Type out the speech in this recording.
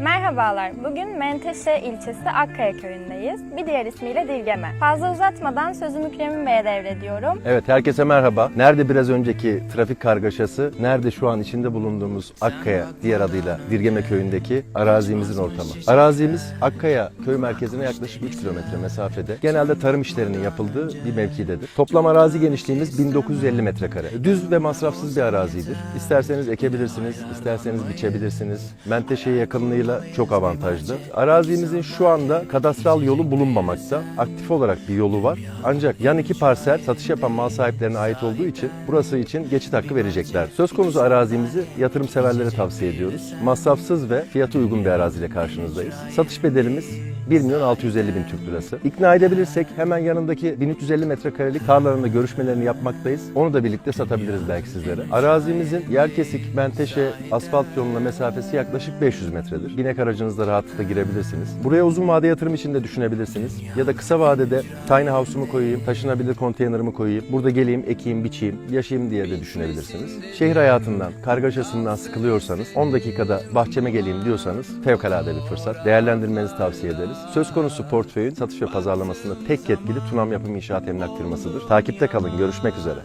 Merhabalar, bugün Menteşe ilçesi Akkaya köyündeyiz. Bir diğer ismiyle Dilgeme. Fazla uzatmadan sözü Mükremin Bey'e devrediyorum. Evet herkese merhaba. Nerede biraz önceki trafik kargaşası, nerede şu an içinde bulunduğumuz Akkaya diğer adıyla Dirgeme köyündeki arazimizin ortamı. Arazimiz Akkaya köy merkezine yaklaşık 3 kilometre mesafede. Genelde tarım işlerinin yapıldığı bir mevkidedir. Toplam arazi genişliğimiz 1950 metrekare. Düz ve masrafsız bir arazidir. İsterseniz ekebilirsiniz, isterseniz biçebilirsiniz. Menteşe'ye yakınlığıyla çok avantajlı. Arazimizin şu anda kadastral yolu bulunmamakta. Aktif olarak bir yolu var. Ancak yan iki parsel satış yapan mal sahiplerine ait olduğu için burası için geçit hakkı verecekler. Söz konusu arazimizi yatırım severlere tavsiye ediyoruz. Masrafsız ve fiyatı uygun bir araziyle karşınızdayız. Satış bedelimiz 1 milyon 650 bin Türk lirası. İkna edebilirsek hemen yanındaki 1350 metrekarelik tarlalarında görüşmelerini yapmaktayız. Onu da birlikte satabiliriz belki sizlere. Arazimizin yer kesik, menteşe, asfalt yoluna mesafesi yaklaşık 500 metredir. Binek aracınızla rahatlıkla girebilirsiniz. Buraya uzun vade yatırım için de düşünebilirsiniz. Ya da kısa vadede tiny house'umu koyayım, taşınabilir konteynerımı koyayım, burada geleyim, ekeyim, biçeyim, yaşayayım diye de düşünebilirsiniz. Şehir hayatından, kargaşasından sıkılıyorsanız, 10 dakikada bahçeme geleyim diyorsanız fevkalade bir fırsat. Değerlendirmenizi tavsiye ederiz. Söz konusu portföyün satış ve pazarlamasında tek yetkili Tunam Yapım İnşaat Emlak firmasıdır. Takipte kalın, görüşmek üzere.